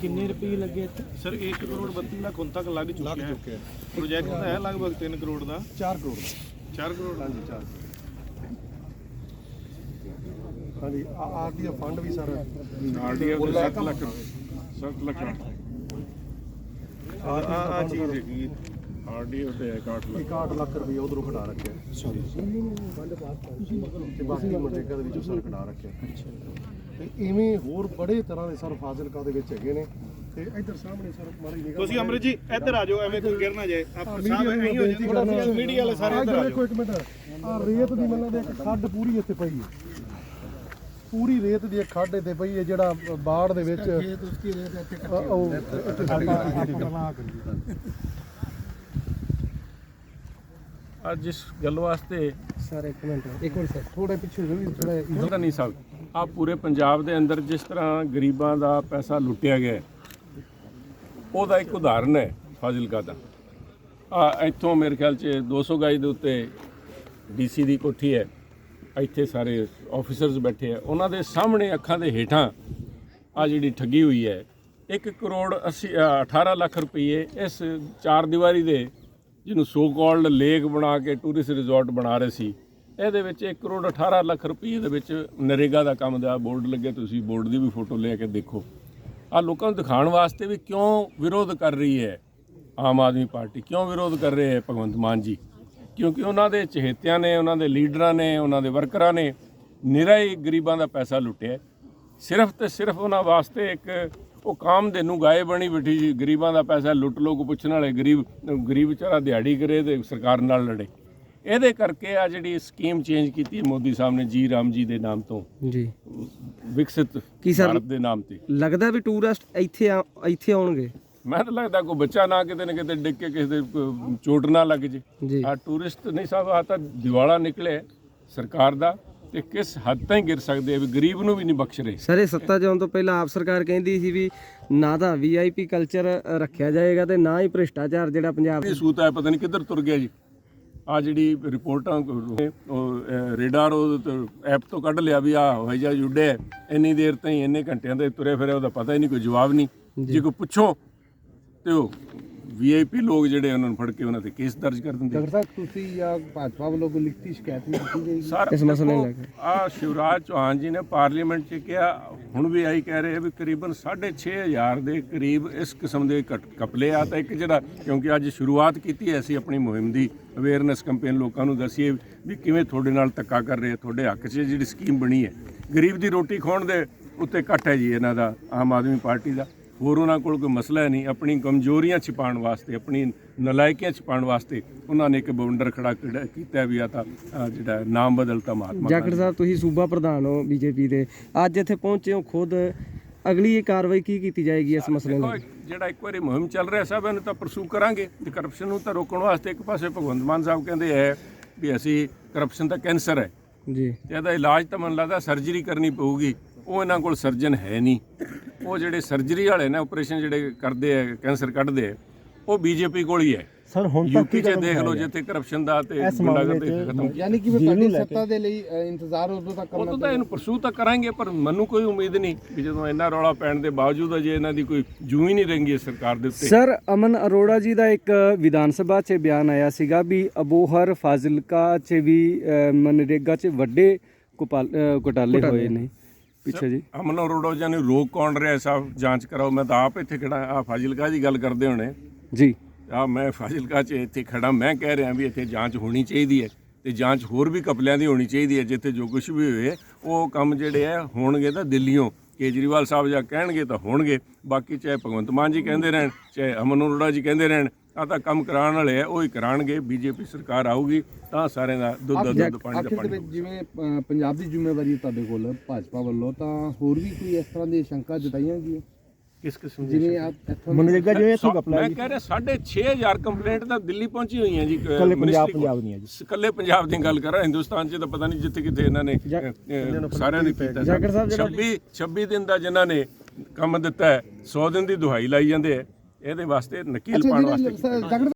ਕਿੰਨੇ ਰੁਪਏ ਲੱਗੇ ਇੱਥੇ? ਸਰ 1 ਕਰੋੜ 32 ਲੱਖ ਹੁਣ ਤੱਕ ਲੱਗ ਚੁੱਕਿਆ ਹੈ। ਚੁੱਕਿਆ। ਪ੍ਰੋਜੈਕਟ ਤਾਂ ਹੈ ਲਗਭਗ 3 ਕਰੋੜ ਦਾ। 4 ਕਰੋੜ ਦਾ। 4 ਕਰੋੜ? ਹਾਂਜੀ 4 ਹਾਂਜੀ ਆ ਆਰਟੀਆ ਫੰਡ ਵੀ ਸਰ? ਆਰਡੀਐਫ ਦੇ 7 ਲੱਖ 7 ਲੱਖ। ਆ ਆ ਆ ਚੀਜ਼ ਹੈਗੀ ਆਰਡੀਐਫ ਤੇ 61 ਲੱਖ। 61 ਲੱਖ ਰੁਪਏ ਉਧਰੋਂ ਕਢਾ ਰੱਖਿਆ। ਸੌਰੀ ਤੇ ਬਾਕੀ ਮਨਰੇਗਾ ਦੇ ਵਿੱਚੋਂ ਸਰ ਕਢਾ ਰੱਖਿਆ। ਤੇ ਇਵੇਂ ਹੋਰ ਬੜੇ ਤਰ੍ਹਾਂ ਦੇ ਸਰ ਫਾਜ਼ਿਲਕਾ ਦੇ ਵਿੱਚ ਹੈਗੇ ਨੇ। ਤੇ ਇੱਧਰ ਸਾਹਮਣੇ ਸਰ ਮਾਰੀ ਨਿਗਾਹ ਤੁਸੀਂ ਅਮਰਿਤ ਜੀ ਇੱਧਰ ਆ ਜਾਓ ਐਵੇਂ ਕੋਈ ਗਿਰ ਨਾ ਜਾਏ। ਆਪ ਸਾਹਿਬ ਐਂ ਹੋ ਜਾਂਦੇ ਮੀਡੀਆ ਵਾਲੇ ਸਾਰੇ ਇੱਧਰ ਆ ਦੇਖੋ ਜਾਓ। ਇੱਕ ਮਿੰਟ। ਆ ਰੇਤ ਦੀ ਇੱਕ ਖੱਡ ਪੂਰੀ ਇੱਥੇ ਪਈ ਹੈ। ਪੂਰੀ ਰੇਤ ਦੀ ਇੱਕ ਖੱਡ ਇੱਥੇ ਪਈ ਹੈ ਜਿਹੜਾ ਬਾੜ ਦੇ ਵਿੱਚ ਖੇਤ ਉਸकी ਰੇਤ ਇੱਥੇ ਉਹ ਇੱਥੇ ਸਾਡੀ ਅੱਜ ਇਸ ਗੱਲ ਵਾਸਤੇ ਸਰ ਇੱਕ ਮਿੰਟ ਇੱਕ ਮਿੰਟ ਸਰ ਥੋੜਾ ਪਿੱਛੇ ਹੋ ਜਾਓ ਥੋੜਾ ਪਤਾ ਨਹੀਂ ਸਾਹਿਬ ਆ ਪੂਰੇ ਪੰਜਾਬ ਦੇ ਅੰਦਰ ਜਿਸ ਤਰ੍ਹਾਂ ਗਰੀਬਾਂ ਦਾ ਪੈਸਾ ਲੁੱਟਿਆ ਗਿਆ ਉਹਦਾ ਇੱਕ ਉਦਾਹਰਨ ਹੈ ਫਾਜ਼ਿਲਕਾ ਦਾ। ਆ ਇੱਥੋਂ ਮੇਰੇ ਖਿਆਲ 'ਚ 200 ਗਾਈ ਦੇ ਉੱਤੇ ਡੀਸੀ ਦੀ ਕੋਠੀ ਹੈ ਇੱਥੇ ਸਾਰੇ ਆਫੀਸਰਸ ਬੈਠੇ ਆ। ਉਹਨਾਂ ਦੇ ਸਾਹਮਣੇ ਅੱਖਾਂ ਦੇ ਹੇਠਾਂ ਆ ਜਿਹੜੀ ਠੱਗੀ ਹੋਈ ਹੈ 1 ਕਰੋੜ 80 ਅ, 18 ਲੱਖ ਰੁਪਏ ਇਸ ਚਾਰ ਦੀਵਾਰੀ ਦੇ ਜਿਹਨੂੰ ਸੋ ਕਾਲਡ ਲੇਕ ਬਣਾ ਕੇ ਟੂਰਿਸਟ ਰਿਜ਼ੋਰਟ ਬਣਾ ਰਹੇ ਸੀ, ਇਹਦੇ ਵਿੱਚ 1 ਕਰੋੜ 18 ਲੱਖ ਰੁਪਏ ਦੇ ਵਿੱਚ ਨਰੇਗਾ ਦਾ ਕੰਮ ਦਾ ਬੋਰਡ ਲੱਗੇ, ਤੁਸੀਂ ਬੋਰਡ ਦੀ ਵੀ ਫੋਟੋ ਲੈ ਕੇ ਦੇਖੋ। ਆ ਲੋਕਾਂ ਨੂੰ ਦਿਖਾਉਣ ਵਾਸਤੇ ਵੀ ਕਿਉਂ ਵਿਰੋਧ ਕਰ ਰਹੀ ਹੈ ਆਮ ਆਦਮੀ ਪਾਰਟੀ, ਕਿਉਂ ਵਿਰੋਧ ਕਰ ਰਹੇ ਹੈ ਭਗਵੰਤ ਮਾਨ ਜੀ? ਕਿਉਂਕਿ ਉਹਨਾਂ ਦੇ ਚਹੇਤਿਆਂ ਨੇ, ਉਹਨਾਂ ਦੇ ਲੀਡਰਾਂ ਨੇ, ਉਹਨਾਂ ਦੇ ਵਰਕਰਾਂ ਨੇ ਨਿਰਾ ਹੀ ਗਰੀਬਾਂ ਦਾ ਪੈਸਾ ਲੁੱਟਿਆ। ਸਿਰਫ ਤੇ ਸਿਰਫ ਉਹਨਾਂ ਵਾਸਤੇ ਇੱਕ ਉਹ ਕਾਮ ਦੇ ਨੂੰ ਗਾਏ ਬਣੀ ਬੈਠੀ ਜੀ ਗਰੀਬਾਂ ਦਾ ਪੈਸਾ ਲੁੱਟ ਲੋ ਕੋ ਪੁੱਛਣ ਵਾਲੇ ਗਰੀਬ ਗਰੀਬ ਵਿਚਾਰਾ ਦਿਹਾੜੀ ਕਰੇ ਤੇ ਸਰਕਾਰ ਨਾਲ ਲੜੇ। ਇਹਦੇ ਕਰਕੇ ਆ ਜਿਹੜੀ ਸਕੀਮ ਚੇਂਜ ਕੀਤੀ ਮੋਦੀ ਸਾਹਿਬ ਨੇ ਜੀ ਰਾਮ ਜੀ ਦੇ ਨਾਮ ਤੋਂ। ਜੀ। ਵਿਕਸਿਤ ਭਾਰਤ ਦੇ ਨਾਮ ਤੇ। ਲੱਗਦਾ ਵੀ ਟੂਰਿਸਟ ਇੱਥੇ ਆ- ਇੱਥੇ ਆਉਣਗੇ? ਮੈਂ ਤਾਂ ਲੱਗਦਾ ਕੋਈ ਬੱਚਾ ਨਾ ਕਿਤੇ ਨਾ ਕਿਤੇ ਡਿੱਗ ਕੇ ਕਿਸੇ ਦੇ ਚੋਟ ਨਾ ਲੱਗ ਜੇ। ਜੀ। ਆ ਟੂਰਿਸਟ ਨਹੀਂ ਸਾਹਿਬ ਆ ਤਾਂ ਦਿਵਾਲਾ ਨਿਕਲੇ ਸਰਕਾਰ ਦਾ। ਤੇ ਕਿਸ ਹੱਦ ਤਾਈਂ ਗਿਰ ਸਕਦੇ ਆ ਵੀ ਗਰੀਬ ਨੂੰ ਵੀ ਨਹੀਂ ਬਖਸ਼ ਰਹੇ? ਸਰ ਇਹ ਸੱਤਾ ਜਾਣ ਤੋਂ ਪਹਿਲਾਂ ਆਪ ਸਰਕਾਰ ਕਹਿੰਦੀ ਸੀ ਵੀ ਨਾ ਤਾਂ ਵੀਆਈਪੀ ਕਲਚਰ ਰੱਖਿਆ ਜਾਏਗਾ ਤੇ ਨਾ ਹੀ ਭ੍ਰਿਸ਼ਟਾਚਾਰ ਜਿਹੜਾ ਪੰਜਾਬ ਇਹ ਸੂਤ ਹੈ ਪਤਾ ਨਹੀਂ ਕਿੱਧਰ ਤੁਰ ਗਿਆ ਜੀ। ਆ ਜਿਹੜੀ ਰਿਪੋਰਟਾਂ ਉਹ ਰੇਡਾਰ ਉਹ ਐਪ ਤੋਂ ਕੱਢ ਲਿਆ ਵੀ ਆ ਹੋਈ ਜਾ ਜੁੜੇ ਇੰਨੀ ਦੇਰ ਤਾਈਂ ਇੰਨੇ ਘੰਟਿਆਂ ਦੇ ਤੁਰੇ ਫਿਰੇ ਉਹਦਾ ਪਤਾ ਹੀ ਨਹੀਂ ਕੋਈ ਜਵਾਬ ਨਹੀਂ। ਜੇ। ਕੋਈ ਪੁੱਛੋ ਤੇ ਉਹ ਵੀਆਈਪੀ ਲੋਕ ਜਿਹੜੇ ਉਹਨਾਂ ਨੂੰ ਫੜ ਕੇ ਉਹਨਾਂ ਤੇ ਕੇਸ ਦਰਜ ਕਰ ਦਿੰਦੇ ਡਾਕਟਰ ਸਾਹਿਬ ਤੁਸੀਂ ਜਾਂ ਭਾਜਪਾ ਵੱਲੋਂ ਕੋਈ ਲਿਖਤੀ ਸ਼ਿਕਾਇਤ ਵੀ ਦਿੱਤੀ ਗਈ? ਸਰ ਇਸ ਮਸਲੇ ਨੂੰ ਲੈ ਕੇ। ਆ ਸ਼ਿਵਰਾਜ ਚੌਹਾਨ ਜੀ ਨੇ ਪਾਰਲੀਮੈਂਟ 'ਚ ਕਿਹਾ ਹੁਣ ਵੀ ਆਈ ਕਹਿ ਰਹੇ ਆ ਵੀ ਕਰੀਬਨ 6500 ਦੇ ਕਰੀਬ ਇਸ ਕਿਸਮ ਦੇ ਘਟ- ਘਪਲੇ ਆ। ਤਾਂ ਇੱਕ ਜਿਹੜਾ ਕਿਉਂਕਿ ਅੱਜ ਸ਼ੁਰੂਆਤ ਕੀਤੀ ਹੈ ਅਸੀਂ ਆਪਣੀ ਮੁਹਿੰਮ ਦੀ ਅਵੇਅਰਨੈਸ ਕੈਂਪੇਨ ਲੋਕਾਂ ਨੂੰ ਦਸੀਏ ਵੀ ਕਿਵੇਂ ਤੁਹਾਡੇ ਨਾਲ ਧੱਕਾ ਕਰ ਰਹੇ ਆ ਤੁਹਾਡੇ ਹੱਕ 'ਚ ਜਿਹੜੀ ਸਕੀਮ ਬਣੀ ਹੈ। ਗਰੀਬ ਦੀ ਰੋਟੀ ਖਾਣ ਦੇ ਉੱਤੇ ਕੱਟ ਹੈ ਜੀ ਇਹਨਾਂ ਦਾ ਆਮ ਆਦਮੀ ਪਾਰਟੀ ਦਾ। ਹੋਰ ਉਹਨਾਂ ਕੋਲ ਕੋਈ ਮਸਲਾ ਨਹੀਂ ਆਪਣੀ ਕਮਜ਼ੋਰੀਆਂ ਛਿਪਾਉਣ ਵਾਸਤੇ ਆਪਣੀ ਨਲਾਇਕੀਆਂ ਛਿਪਾਉਣ ਵਾਸਤੇ ਉਹਨਾਂ ਨੇ ਇੱਕ ਬਵੰਡਰ ਖੜਾ ਕੀਤਾ ਵੀ ਆ ਤਾਂ ਜਿਹੜਾ ਨਾਮ ਬਦਲਤਾ ਮਹਾਤਮਾ ਜਾਖੜ ਸਾਹਿਬ ਤੁਸੀਂ ਸੂਬਾ ਪ੍ਰਧਾਨ ਹੋ ਬੀਜੇਪੀ ਦੇ। ਅੱਜ ਇੱਥੇ ਪਹੁੰਚੇ ਹੋ ਖੁਦ। ਅਗਲੀ ਇਹ ਕਾਰਵਾਈ ਕੀ ਕੀਤੀ ਜਾਏਗੀ ਇਸ ਮਸਲੇ ਨੂੰ ਜਿਹੜਾ ਇੱਕ ਵਾਰੀ ਮੁਹਿੰਮ ਚੱਲ ਰਿਹਾ ਸਭ ਇਹਨੂੰ ਤਾਂ ਪਰਸੂ ਕਰਾਂਗੇ। ਤੇ ਕਰਪਸ਼ਨ ਨੂੰ ਤਾਂ ਰੋਕਣ ਵਾਸਤੇ ਇੱਕ ਪਾਸੇ ਭਗਵੰਤ ਮਾਨ ਸਾਹਿਬ ਕਹਿੰਦੇ ਹੈ ਵੀ ਅਸੀਂ ਕਰਪਸ਼ਨ ਤਾਂ ਕੈਂਸਰ ਹੈ। ਜੀ। ਤੇ ਇਹਦਾ ਇਲਾਜ ਤਾਂ ਮੈਨੂੰ ਲੱਗਦਾ ਸਰਜਰੀ ਕਰਨੀ ਪਊਗੀ। ਉਹ ਇਹਨਾਂ ਕੋਲ ਸਰਜਨ ਹੈ ਨਹੀਂ। ਉਹ ਜਿਹੜੇ ਸਰਜਰੀ ਵਾਲੇ ਨੇ ਆਪਰੇਸ਼ਨ ਜਿਹੜੇ ਕਰਦੇ ਆ ਕੈਂਸਰ ਕੱਢਦੇ ਆ ਉਹ ਬੀਜੇਪੀ ਕੋਲ ਹੀ ਹੈ ਸਰ ਹੁਣ ਯੂਪੀ 'ਚ ਦੇਖ ਲਓ ਜਿੱਥੇ ਕਰਪਸ਼ਨ ਦਾ ਤੇ ਗੁੰਡਾਗਰਦੀ ਖਤਮ ਯਾਨੀ ਕਿ ਤੁਹਾਡੀ ਸੱਤਾ ਦੇ ਲਈ ਇੰਤਜ਼ਾਰ ਉਦੋਂ ਤੱਕ ਉਹ ਤਾਂ ਇਹਨੂੰ ਪਰਸੂ ਤਾਂ ਕਰਾਂਗੇ ਪਰ ਮੈਨੂੰ ਕੋਈ ਉਮੀਦ ਨਹੀਂ ਵੀ ਜਦੋਂ ਇੰਨਾ ਰੌਲਾ ਪੈਣ ਦੇ ਬਾਵਜੂਦ ਅਜੇ ਇਹਨਾਂ ਦੀ ਕੋਈ ਜੂ ਹੀ ਨਹੀਂ ਹੈ ਸਰਕਾਰ ਦੇ ਉੱਤੇ। ਸਰ ਅਮਨ ਅਰੋੜਾ ਜੀ ਦਾ ਇੱਕ ਵਿਧਾਨ ਸਭਾ 'ਚ ਬਿਆਨ ਆਇਆ ਸੀਗਾ ਵੀ ਅਬੋਹਰ ਫਾਜ਼ਿਲਕਾ 'ਚ ਵੀ ਮਨਰੇਗਾ 'ਚ ਵੱਡੇ ਘੁਟਾਲੇ ਹੋਏ ਨੇ। ਪਿੱਛੇ ਜੀ। ਅਮਨ ਅਰੋੜਾ ਨੂੰ ਰੋਕ ਕੌਣ ਰਿਹਾ ਸਾਹਿਬ ਜਾਂਚ ਕਰਾਓ ਮੈਂ ਤਾਂ ਆਪ ਇੱਥੇ ਖੜਾ ਆ ਫਾਜ਼ਿਲਕਾ ਦੀ ਗੱਲ ਕਰਦੇ ਹੋਣੇ। ਜੀ। ਆ ਮੈਂ ਫਾਜ਼ਿਲਕਾ 'ਚ ਇੱਥੇ ਖੜਾ ਮੈਂ ਕਹਿ ਰਿਹਾ ਵੀ ਇੱਥੇ ਜਾਂਚ ਹੋਣੀ ਚਾਹੀਦੀ ਹੈ ਤੇ ਜਾਂਚ ਹੋਰ ਵੀ ਕਪਲਿਆਂ ਦੀ ਹੋਣੀ ਚਾਹੀਦੀ ਹੈ ਜਿੱਥੇ ਜੋ ਕੁਝ ਵੀ ਹੋਏ ਉਹ ਕੰਮ ਜਿਹੜੇ ਆ ਹੋਣਗੇ ਤਾਂ ਦਿੱਲੀੋਂ ਕੇਜਰੀਵਾਲ ਸਾਹਿਬ ਜਾਂ ਕਹਿਣਗੇ ਤਾਂ ਹੋਣਗੇ ਬਾਕੀ ਚਾਹੇ ਭਗਵੰਤ ਮਾਨ ਜੀ ਕਹਿੰਦੇ ਰਹਿਣ ਚਾਹੇ ਅਮਨ ਅਰੋੜਾ ਜੀ ਕਹਿੰਦੇ ਰਹਿਣ ਆ ਤਾਂ ਕੰਮ ਕਰਾਉਣ ਵਾਲੇ ਆ ਉਹ ਹੀ ਕਰਾਣਗੇ ਬੀਜੇਪੀ ਸਰਕਾਰ ਆਊਗੀ ਤਾਂ ਸਾਰਿਆਂ ਦਾ ਦੁੱਧ ਦਾ ਦੁੱਧ ਪਾਣੀ ਦਾ ਪਾਣੀ ਜਿਵੇਂ ਪੰਜਾਬ ਦੀ ਜ਼ਿੰਮੇਵਾਰੀ ਹੈ ਤੁਹਾਡੇ ਕੋਲ ਭਾਜਪਾ ਵੱਲੋਂ ਤਾਂ ਹੋਰ ਵੀ ਕੋਈ ਇਸ ਤਰ੍ਹਾਂ ਦੀ ਸ਼ੰਕਾ ਜਤਾਈਆਂ ਗਈਆਂ? ਕਿਸ ਕਿਸਮ ਦੀ ਜਿਵੇਂ ਆਪ ਇੱਥੋਂ ਮਨਰੇਗਾ ਜਿਵੇਂ ਇੱਥੋਂ ਕਪਲਾ ਮੈਂ ਕਹਿ ਰਿਹਾ 6500 ਕੰਪਲੇਂਟ ਤਾਂ ਦਿੱਲੀ ਪਹੁੰਚੀ ਹੋਈਆਂ ਜੀ ਇਕੱਲੇ ਪੰਜਾਬ ਕੋਲ। ਪੰਜਾਬ ਦੀਆਂ ਜੀ। ਇਕੱਲੇ ਪੰਜਾਬ ਦੀ ਗੱਲ ਕਰ ਰਿਹਾ ਹਿੰਦੁਸਤਾਨ 'ਚ ਤਾਂ ਪਤਾ ਨਹੀਂ ਜਿੱਥੇ ਕਿੱਥੇ ਇਹਨਾਂ ਨੇ ਸਾਰਿਆਂ ਦੀ ਕੀਤਾ ਜਾਖੜ ਸਾਹਿਬ ਜਿਹੜਾ 26 26 ਦਿਨ ਦਾ ਜਿਨ੍ਹਾਂ ਨੇ ਕੰਮ ਦਿੱਤਾ ਹੈ 100 ਦਿਨ ਦੀ ਦੁਹਾਈ ਲਾਈ ਜਾਂਦੇ ਆ ਇਹਦੇ ਵਾਸਤੇ ਨਕੀਲ ਪਾਉਣ ਵਾਸਤੇ ਕੀਤਾ।